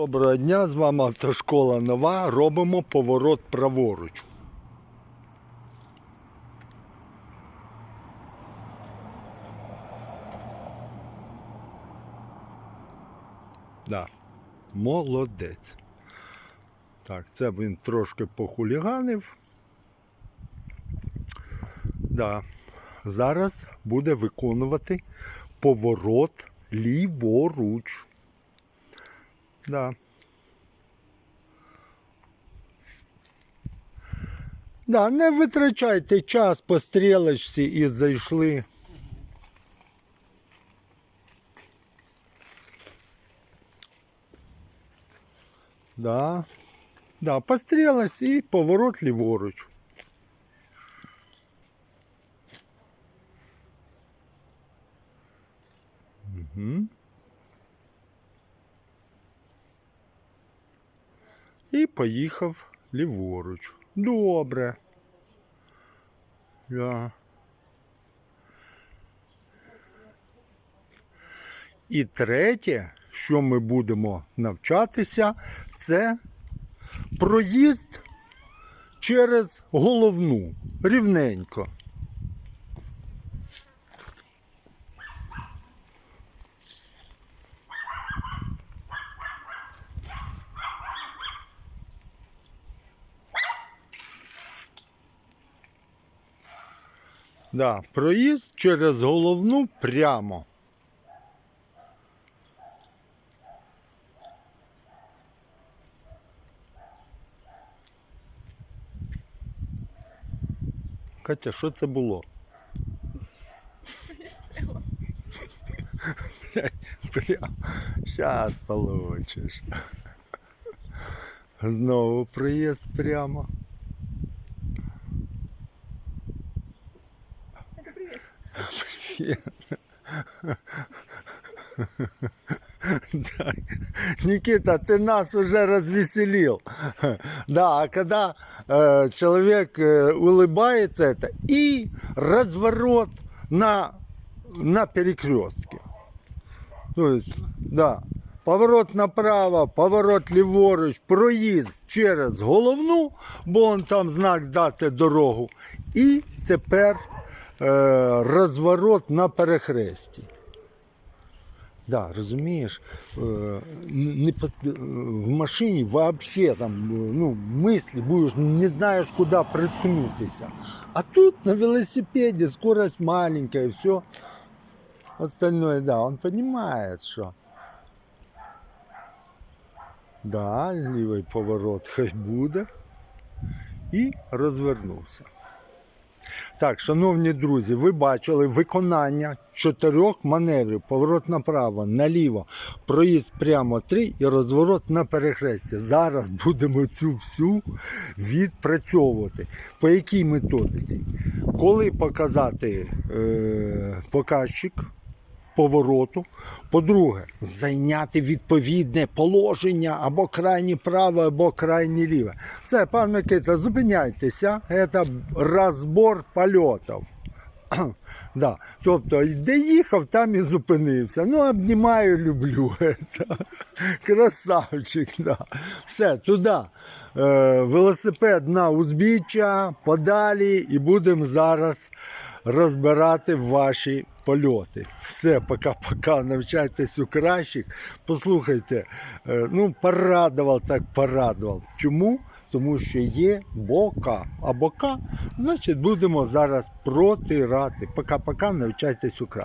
Доброго дня, з вами автошкола нова. Робимо поворот праворуч. Да. Молодець. Так, це він трошки похуліганив. Да. Зараз буде виконувати поворот ліворуч. Да. Да, не витрачайте час по стрілочці і зайшли. Да. Да, по стрілочці і поворот ліворуч. Угу. І поїхав ліворуч. Добре. Да. І третє, що ми будемо навчатися, це проїзд через головну рівненько. Да, проїзд через головну прямо. Катя, що це було? Прямо. Зараз получиш. Знову проїзд прямо. Это привет Да. Никита, ты нас уже развеселил. Да, а когда э, человек э, улыбается, это и разворот на, на перекрестке. То есть, да, поворот направо, поворот ліворуч, проїзд через головну, бо он там знак дати дорогу. І тепер е, розворот на перехресті. Да, розумієш, е, не, пот- е, в машині вообще там, е, ну, мислі будеш, не знаєш, куди приткнутися. А тут на велосипеде скорость маленькая, все. Остальное, да, он понимает, что. Да, лівий поворот хай буде. І розвернувся. Так, шановні друзі, ви бачили виконання чотирьох маневрів: поворот направо, наліво, проїзд прямо три і розворот на перехресті. Зараз будемо цю всю відпрацьовувати. По якій методиці? Коли показати е, показчик повороту. По-друге, зайняти відповідне положення або крайнє праве, або крайнє ліве. Все, пан Микита, зупиняйтеся. Це розбор польотів. Да. Тобто, де їхав, там і зупинився. Ну, обнімаю, люблю. Красавчик, да. Все, туди. Е, велосипед на узбіччя, подалі, і будемо зараз розбирати ваші польоти. Все, пока-пока, навчайтесь у кращих. Послухайте, е, ну, порадував так порадував. Чому? Тому що є бока. А бока, значить, будемо зараз протирати. Пока-пока, навчайтесь у кращих.